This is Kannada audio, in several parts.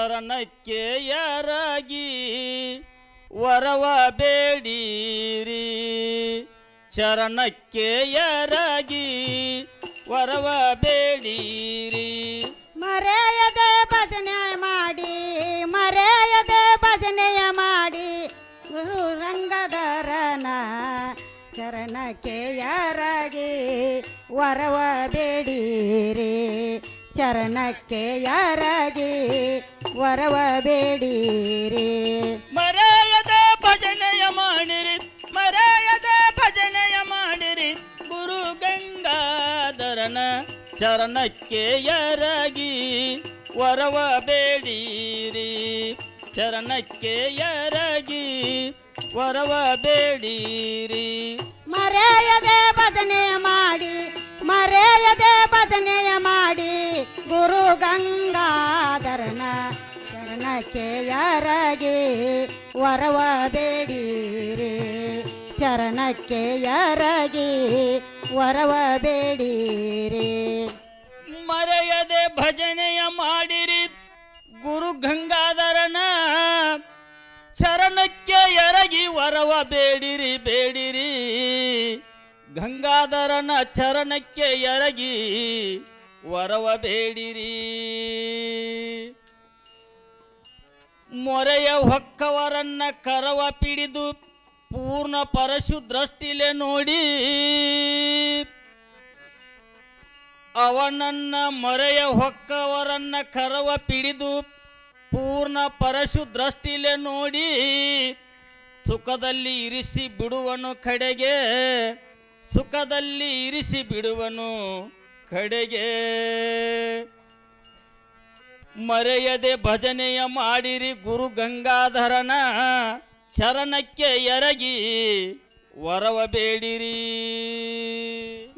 ಚರಣಕ್ಕೆ ಯರಗಿ ವರವ ಬೇಡಿರಿ ಚರಣಕ್ಕೆ ಯರಗಿ ವರವ ಬೇಡಿರಿ ಮರೆಯದೆ ಭಜನೆ ಮಾಡಿ, ಮರೆಯದೆ ಭಜನೆಯ ಮಾಡಿ ಗುರು ರಂಗಧರನ ಚರಣಕ್ಕೆ ಯಾರಾಗಿ ವರವ ಬೇಡಿರಿ ಚರಣಕ್ಕೆ ಯಾರಾಗಿ ವರವ ಬೇಡಿರಿ ಮರೆಯದ ಭಜನೆಯ ಮಾಡಿರಿ ಮರೆಯದ ಭಜನೆಯ ಮಾಡಿರಿ. ಗುರು ಗಂಗಾಧರನ ಚರಣಕ್ಕೆ ಎರಗಿ ವರವ ಬೇಡಿರಿ ಚರಣಕ್ಕೆ ಎರಗಿ ವರವ ಬೇಡಿರಿ ಮರೆಯದೆ ಭಜನೆಯ ಮಾಡಿ ಮರೆಯದೆ ಭಜನೆಯ ಮಾಡಿ ಗುರು ಗಂಗಾಧರನ ಚರಣಕ್ಕೆ ಯಾರಾಗಿ ವರವ ಬೇಡಿರಿ ಚರಣಕ್ಕೆ ಯಾರಾಗಿ ವರವ ಮರೆಯದೆ ಭಜನೆಯ ಮಾಡಿರಿ ಗುರು ಗಂಗಾಧರನ ಚರಣಕ್ಕೆ ಎರಗಿ ವರವ ಬೇಡಿರಿ. ಬೇಡಿರಿ ಗಂಗಾಧರನ ಚರಣಕ್ಕೆ ಎರಗಿ ವರವ ಬೇಡಿರಿ ಮೊರೆಯ ಹೊಕ್ಕವರನ್ನ ಕರವ ಪಿಡಿದು ಪೂರ್ಣ ಪರಶು ದೃಷ್ಟಿಲೆ ನೋಡಿ. ಅವನನ್ನ ಮೊರೆಯ ಹೊಕ್ಕವರನ್ನ ಕರವ ಪಿಡಿದು ಪೂರ್ಣ ಪರಶು ದೃಷ್ಟಿಲೆ ನೋಡಿ. ಸುಖದಲ್ಲಿ ಇರಿಸಿ ಬಿಡುವನು ಕಡೆಗೆ, ಸುಖದಲ್ಲಿ ಇರಿಸಿ ಬಿಡುವನು ಕಡೆಗೆ. ಮರೆಯದೆ ಭಜನೆಯ ಮಾಡಿರಿ ಗುರು ಗಂಗಾಧರನ ಚರಣಕ್ಕೆ ಎರಗಿ, ವರವ ಬೇಡಿರಿ.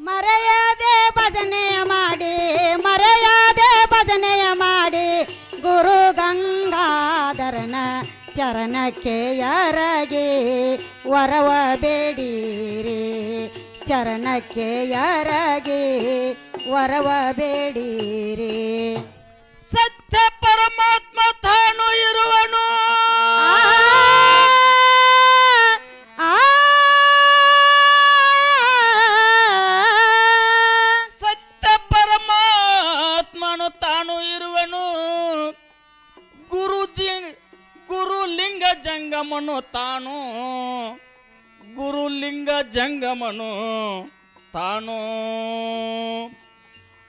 ಮರೆಯದೆ ಭಜನೆಯ ಮಾಡಿ, ಮರೆಯದೆ ಭಜನೆಯ ಮಾಡಿ ಗುರು ಗಂಗಾಧರನ ಚರಣಕ್ಕೆ ಎರಗಿ, ವರವ ಬೇಡಿರಿ. ಚರಣಕ್ಕೆ ಎರಗಿ, ವರವ ಬೇಡಿರಿ. ಸತ್ಯ ಪರಮಾತ್ಮ ತಾನು ಇರುವನು. ಸತ್ಯ ಪರಮಾತ್ಮನು ತಾನು ಇರುವನು. ಗುರುಜಿ ಗುರುಲಿಂಗ ಜಂಗಮನು ತಾನು. ಗುರುಲಿಂಗ ಜಂಗಮನು ತಾನು.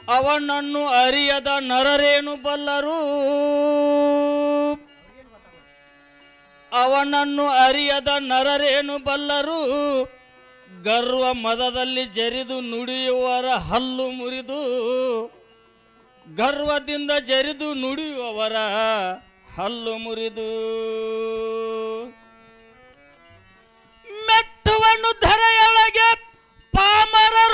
ಅವನನ್ನು ಅರಿಯದ ನರರೇನು ಬಲ್ಲರು? ಅವನನ್ನು ಅರಿಯದ ನರರೇನು ಬಲ್ಲರು? ಗರ್ವ ಮದದಲ್ಲಿ ಜರಿದು ನುಡಿಯುವರ ಹಲ್ಲು ಮುರಿದು, ಗರ್ವದಿಂದ ಜರಿದು ನುಡಿಯುವವರ ಹಲ್ಲು ಮುರಿದು. ಮೆಟ್ಟುವನ್ನು ಧರೆಯೊಳಗೆ ಪಾಮರರು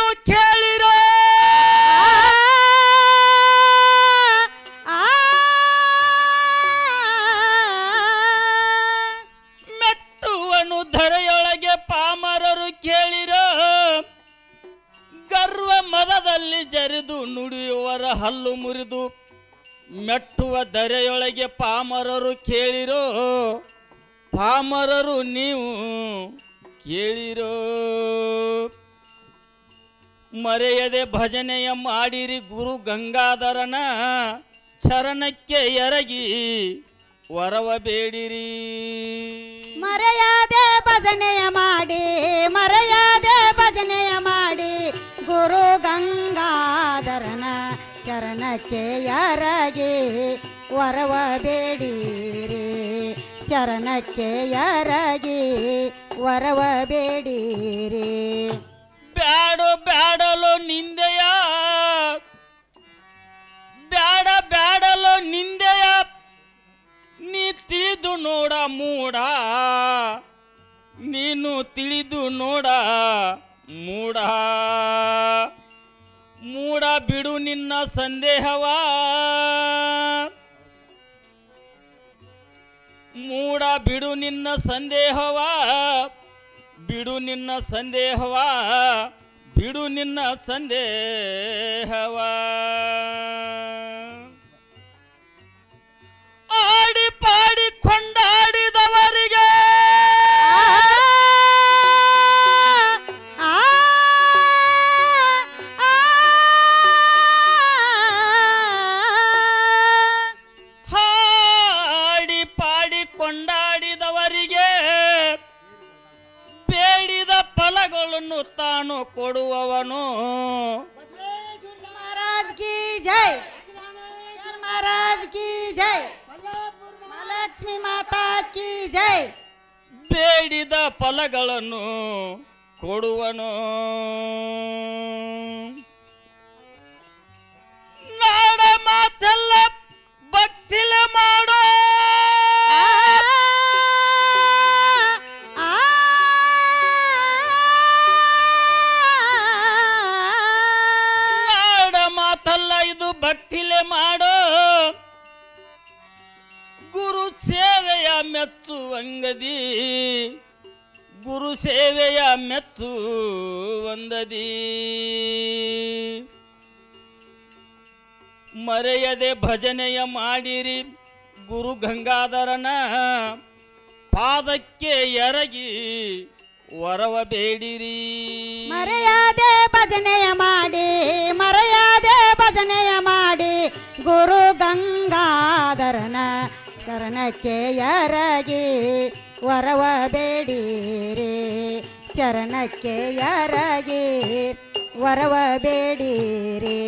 ಕೇಳಿರೋ ಪಾಮರರು ನೀವು ಕೇಳಿರೋ ಮರೆಯದೆ ಭಜನೆಯ ಮಾಡಿರಿ ಗುರು ಗಂಗಾಧರನ ಚರಣಕ್ಕೆ ಎರಗಿ ವರವ ಬೇಡಿರಿ ಮರೆಯದೆ ಭಜನೆಯ ಮಾಡಿ, ಮರೆಯದೆ ಭಜನೆಯ ಮಾಡಿ ಗುರು ಗಂಗಾಧರನ ಚರಣಕ್ಕೆ ಯಾರಾಗಿ ವರವ ಬೇಡಿರಿ ಚರಣಕ್ಕೆ ಯಾರಾಗಿ ವರವ ಬೇಡಿರಿ ಬ್ಯಾಡ, ಬ್ಯಾಡಲೋ ನಿಂದೆಯ, ಬ್ಯಾಡ, ಬ್ಯಾಡಲೋ ನಿಂದೆಯ ತಿಳಿದು ನೋಡ ಮೂಡ, ನೀನು ತಿಳಿದು ನೋಡ ಮೂಡ. ಮೂಡ ಬಿಡು ನಿನ್ನ ಸಂದೇಹವಾ. ಮೂಡ ಬಿಡು ನಿನ್ನ ಸಂದೇಹವಾ ಬಿಡು ನಿನ್ನ ಸಂದೇಹವಾ ಬಿಡು ನಿನ್ನ ಸಂದೇಹವಾ. ನಾನು ಕೊಡುವವನು. ಮಹಾರಾಜ್ ಕಿ ಜೈ. ಮಹಾರಾಜ್ ಕಿ ಜೈ. ಲಕ್ಷ್ಮಿ ಮಾತಾ ಕಿ ಜೈ. ಬೇಡಿದ ಫಲಗಳನ್ನು ಕೊಡುವನು. ಗುರು ಸೇವೆಯ ಮೆಚ್ಚುವಂಗದಿ ಗುರು ಸೇವೆಯ ಮೆತ್ತು ಒಂದದಿ. ಮರೆಯದೆ ಭಜನೆಯ ಮಾಡಿರಿ ಗುರು ಗಂಗಾಧರನ. ಪಾದಕ್ಕೆ ಎರಗಿ ವರವ ಬೇಡಿರಿ. ಮರೆಯದೆ ಭಜನೆಯ ಮಾಡಿ ಚರಣಕ್ಕೆ ಎರಗಿ ವರವ ಬೇಡಿರಿ ಚರಣಕ್ಕೆ ಎರಗಿ ವರವ ಬೇಡಿರಿ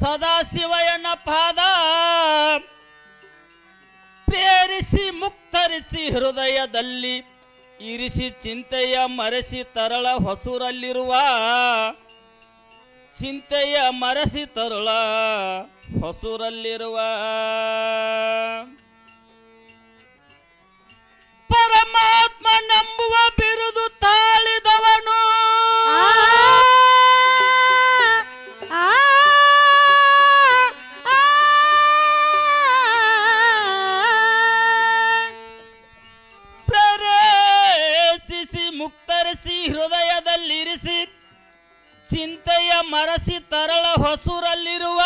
ಸದಾಶಿವಯನ ಪಾದ ಪ್ರೇರಿಸಿ ಮುಕ್ತರಿಸಿ ಹೃದಯದಲ್ಲಿ ಇರಿಸಿ ಚಿಂತೆಯ ಮರೆಸಿ ತರಳ ಹೊಸೂರಲ್ಲಿರುವ ಚಿಂತೆಯ ಮರೆಸಿ ತರುಳ ಹೊಸೂರಲ್ಲಿರುವ ಹೊಸೂರಲ್ಲಿರುವ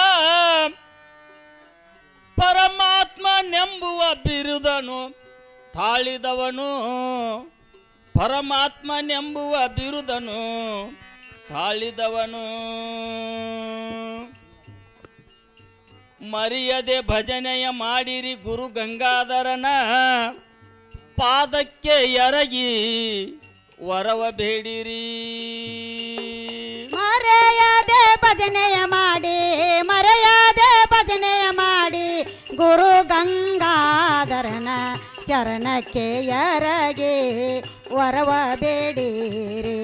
ಪರಮಾತ್ಮನೆಂಬುವ ಬಿರುದನು ತಾಳಿದವನು. ಪರಮಾತ್ಮನೆಂಬುವ ಬಿರುದನು ತಾಳಿದವನು. ಮರೆಯದೆ ಭಜನೆಯ ಮಾಡಿರಿ ಗುರು ಗಂಗಾಧರನ. ಪಾದಕ್ಕೆ ಎರಗಿ ವರವ ಬೇಡಿರಿ. ಮರೆಯದೆ ಭಜನೆಯ ಮಾಡಿ, ಮರೆಯದೆ ಭಜನೆಯ ಮಾಡಿ, ಗುರು ಗಂಗಾಧರನ ಚರಣಕ್ಕೆ ಎರಗಿ, ವರವ ಬೇಡಿರಿ.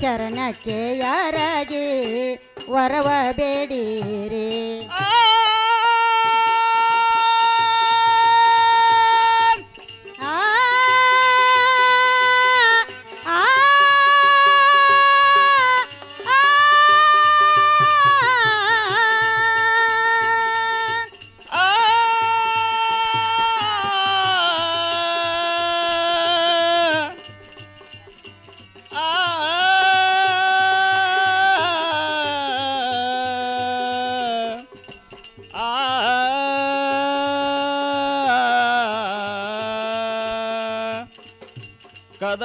ಚರಣಕ್ಕೆ ಎರಗಿ, ವರವ ಬೇಡಿರಿ.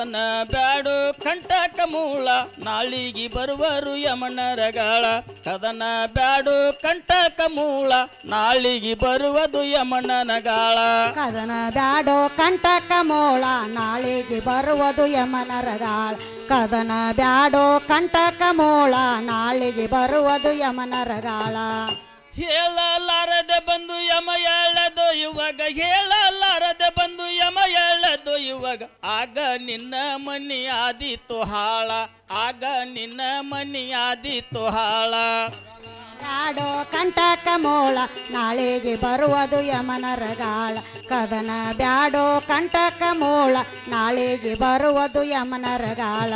ಕದನ ಬ್ಯಾಡು ಕಂಟಕ ಮೂಳ ನಾಳಿಗೆ ಬರುವರು ಯಮನರಗಳ. ಕದನ ಬ್ಯಾಡು ಕಂಟಕ ಮೂಳ ನಾಳಿಗೆ ಬರುವುದು ಯಮನನಗಾಳ. ಕದನ ಬ್ಯಾಡೋ ಕಂಟಕ ಮೂಳ ನಾಳಿಗೆ ಬರುವುದು ಯಮನರಗಾಳ. ಕದನ ಬ್ಯಾಡೋ ಕಂಟಕ ಮೂಳ ನಾಳಿಗೆ ಬರುವುದು ಯಮನರಗಾಳ. ಹೇಳಲಾರದೆ ಬಂದು ಯಮ ಎಳೆದೊಯ್ಯುವಾಗ ಹೇಳಲಾರದೆ ಬಂದು ಯಮ ಆಗ ನಿನ್ನ ಮನಿ ಆದಿತ್ತು ಹಾಳ ಆಗ ನಿನ್ನ ಮನಿ ಆದಿತ್ತು ಹಾಳ. ನಾಡೋ ಕಂಟಕ ಮೋಳ ನಾಳೆಗೆ ಬರುವುದು ಯಮನರಗಾಳ ಕದನ ಬ್ಯಾಡೋ ಕಂಟಕ ಮೋಳ ನಾಳೆಗೆ ಬರುವುದು ಯಮನರಗಾಳ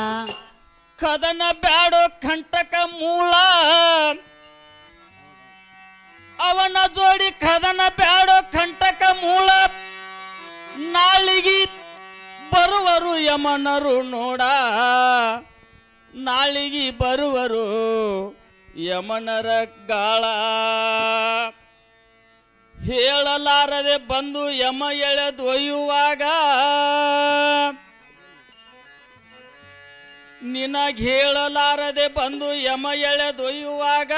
ಕದನ ಬ್ಯಾಡೋ ಕಂಟಕ ಮೂಳ ಅವನ ಜೋಡಿ ಕದನ ಬ್ಯಾಡೋ ಕಂಟಕ ಮೂಳ. ನಾಳಿಗೆ ಬರುವರು ಯಮನರು ನೋಡ. ನಾಳಿಗೆ ಬರುವರು ಯಮನರ ಗಾಳ. ಹೇಳಲಾರದೆ ಬಂದು ಯಮ ಎಳೆದೊಯ್ಯುವಾಗ ನಿನಗೆ ಹೇಳಲಾರದೆ ಬಂದು ಯಮ ಎಳೆದೊಯ್ಯುವಾಗ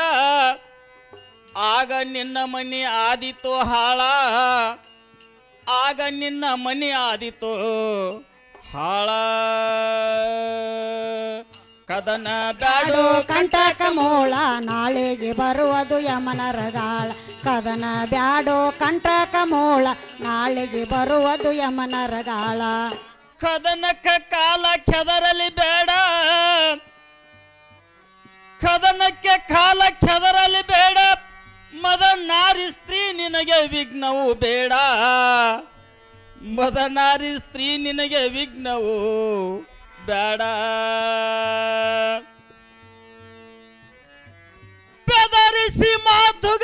ಆಗ ನಿನ್ನ ಮನೆ ಆದಿತು ಹಾಳ. ಆಗ ನಿನ್ನ ಮನೆ ಆದಿತು. ಹಾಳ. ಕದನ ಬ್ಯಾಡು ಕಂಟಕ ಮೂಳ ನಾಳೆಗೆ ಬರುವುದು ಯಮನ ರಗಾಳ ಕದನ ಬ್ಯಾಡೋ ಕಂಟಕ ಮೂಳ ನಾಳೆಗೆ ಬರುವುದು ಯಮನ ರಗಾಳ ಕದನಕ್ಕ ಕಾಲ ಕೆದರಲಿ ಬೇಡ. ಕದನಕ್ಕೆ ಕಾಲ ಕೆದರಲಿ ಬೇಡ. ಮದ ನಾರಿ ಸ್ತ್ರೀ ನಿನಗೆ ವಿಘ್ನವು ಬೇಡ. ಮದನಾರಿ ಸ್ತ್ರೀ ನಿನಗೆ ವಿಘ್ನವು ಬೇಡ. ಬೆದರಿಸಿ ಮಾತುಗ